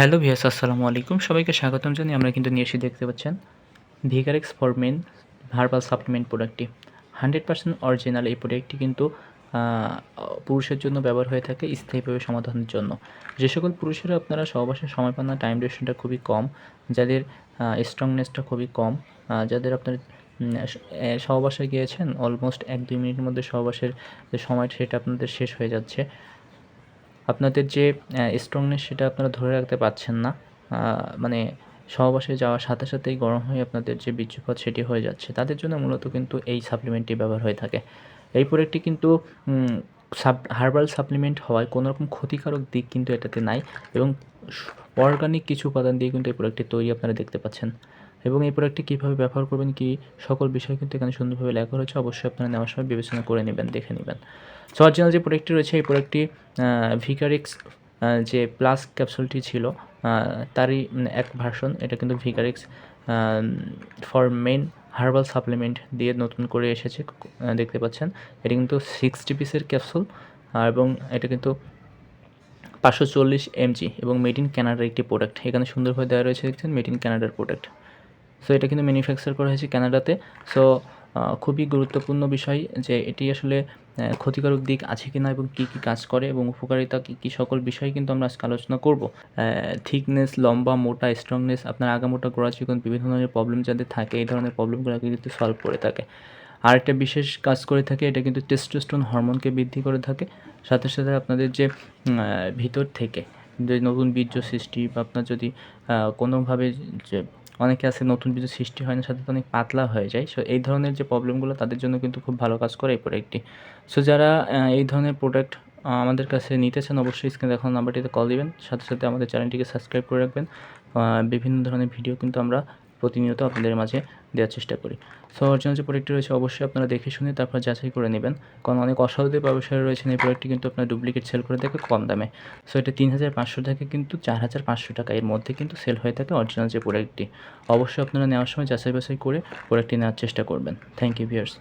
Hello ভিয়াস আসসালামু আলাইকুম। সবাইকে স্বাগতম জানিয়ে আমরা কিন্তু নিয়ে এসে দেখতে পাচ্ছেন VigRX for men herbal supplement প্রোডাক্টটি। হান্ড্রেড পার্সেন্ট অরিজিনাল এই প্রোডাক্টটি কিন্তু পুরুষের জন্য ব্যবহার হয়ে থাকে স্থায়ীভাবে সমাধানের জন্য। যে সকল পুরুষেরা আপনারা সহবাসে সময় পান না, টাইম ডিউরেশনটা খুবই কম, যাদের স্ট্রংনেসটা খুবই কম যাদের আপনার সহবাসে গিয়েছেন, অলমোস্ট এক দুই মিনিটের মধ্যে সহবাসের যে সময়টা সেটা আপনাদের শেষ হয়ে যাচ্ছে। আপনাদের যে স্ট্রংনেস সেটা আপনারা ধরে রাখতে পারছেন না। মানে সহবাসে যাওয়ার সাথে সাথেই গরম হয়ে আপনাদের যে বীর্যপাত সেটি হয়ে যাচ্ছে, তাদের জন্য মূলত কিন্তু এই সাপ্লিমেন্টটি ব্যবহার হয়ে থাকে। এই প্রোডাক্টটি কিন্তু সাব হার্বাল সাপ্লিমেন্ট হওয়ায় কোনো রকম ক্ষতিকারক দিক কিন্তু এটাতে নাই এবং অর্গানিক কিছু উপাদান দিয়ে কিন্তু এই প্রোডাক্টটি তৈরি আপনারা দেখতে পাচ্ছেন। এবং এই প্রোডাক্টটি কীভাবে ব্যবহার করবেন, কি সকল বিষয় কিন্তু এখানে সুন্দরভাবে লেখা রয়েছে, অবশ্যই আপনারা নেওয়ার সময় বিবেচনা করে নেবেন, দেখে নেবেন। সো অরিজিনাল যে প্রোডাক্টটি রয়েছে, এই প্রোডাক্টটি ভিকারিক্স যে প্লাস ক্যাপসুলটি ছিল তারই এক ভার্সন এটা কিন্তু VigRX for men herbal supplement দিয়ে নতুন করে এসেছে দেখতে পাচ্ছেন। এটা কিন্তু সিক্সটি পিসের ক্যাপসুল এবং এটা কিন্তু পাঁচশো চল্লিশ এমজি এবং মেড ইন ক্যানাডার একটি প্রোডাক্ট এখানে সুন্দরভাবে দেওয়া রয়েছে, দেখছেন মেড ইন ক্যানাডার প্রোডাক্ট সো এটা কিন্তু ম্যানুফ্যাকচার করা হয়েছে কানাডাতে সো খুবই গুরুত্বপূর্ণ বিষয় যে এটি আসলে ক্ষতিকারক দিক আছে কি না এবং কী কী কাজ করে এবং উপকারিতা কী কী সকল বিষয় কিন্তু আমরা আজকে আলোচনা করব। থিকনেস লম্বা, মোটা স্ট্রংনেস আপনার আগামোটা গোড়া চিকন বিভিন্ন ধরনের প্রবলেম যাদের থাকে, এই ধরনের প্রবলেমগুলোকে কিন্তু সলভ করে থাকে। আর একটা বিশেষ কাজ করে থাকে, এটা কিন্তু টেস্টোস্টেরন হরমোনকে বৃদ্ধি করে থাকে। সাথে সাথে আপনাদের যে ভিতর থেকে যে নতুন বীর্য সৃষ্টি বা আপনার যদি কোনোভাবে যে অনেকে আছে, নতুন কিছু সৃষ্টি হয় না, সাথে সাথে অনেক পাতলা হয়ে যায়। সো এই ধরনের যে প্রবলেমগুলো তাদের জন্য কিন্তু খুব ভালো কাজ করে এই প্রোডাক্টটি সো যারা এই ধরনের প্রোডাক্ট আমাদের কাছে নিতে চান, অবশ্যই স্ক্রিনে দেখানো নাম্বারটিতে কল দিবেন। সাথে সাথে আমাদের চ্যানেলটিকে সাবস্ক্রাইব করে রাখবেন। বিভিন্ন ধরনের ভিডিও কিন্তু আমরা প্রতিনিয়ত আপনাদের মাঝে দেওয়ার চেষ্টা করি। সো অরিজিনাল যে প্রোডাক্টটি রয়েছে, অবশ্যই আপনারা দেখে শুনে তারপর যাচাই করে নেবেন। কারণ অনেক অসাধু ব্যবসায়ী রয়েছেন এই প্রোডাক্টটি কিন্তু আপনার ডুপ্লিকেট সেল করে থাকে কম দামে। সো এটা তিন হাজার পাঁচশো থেকে কিন্তু চার হাজার পাঁচশো টাকা। এর মধ্যে কিন্তু সেল হয়ে থাকে অরিজিনাল যে প্রোডাক্টটি অবশ্যই আপনারা নেওয়ার সময় যাচাই বাছাই করে প্রোডাক্টটি নেওয়ার চেষ্টা করবেন। Thank you viewers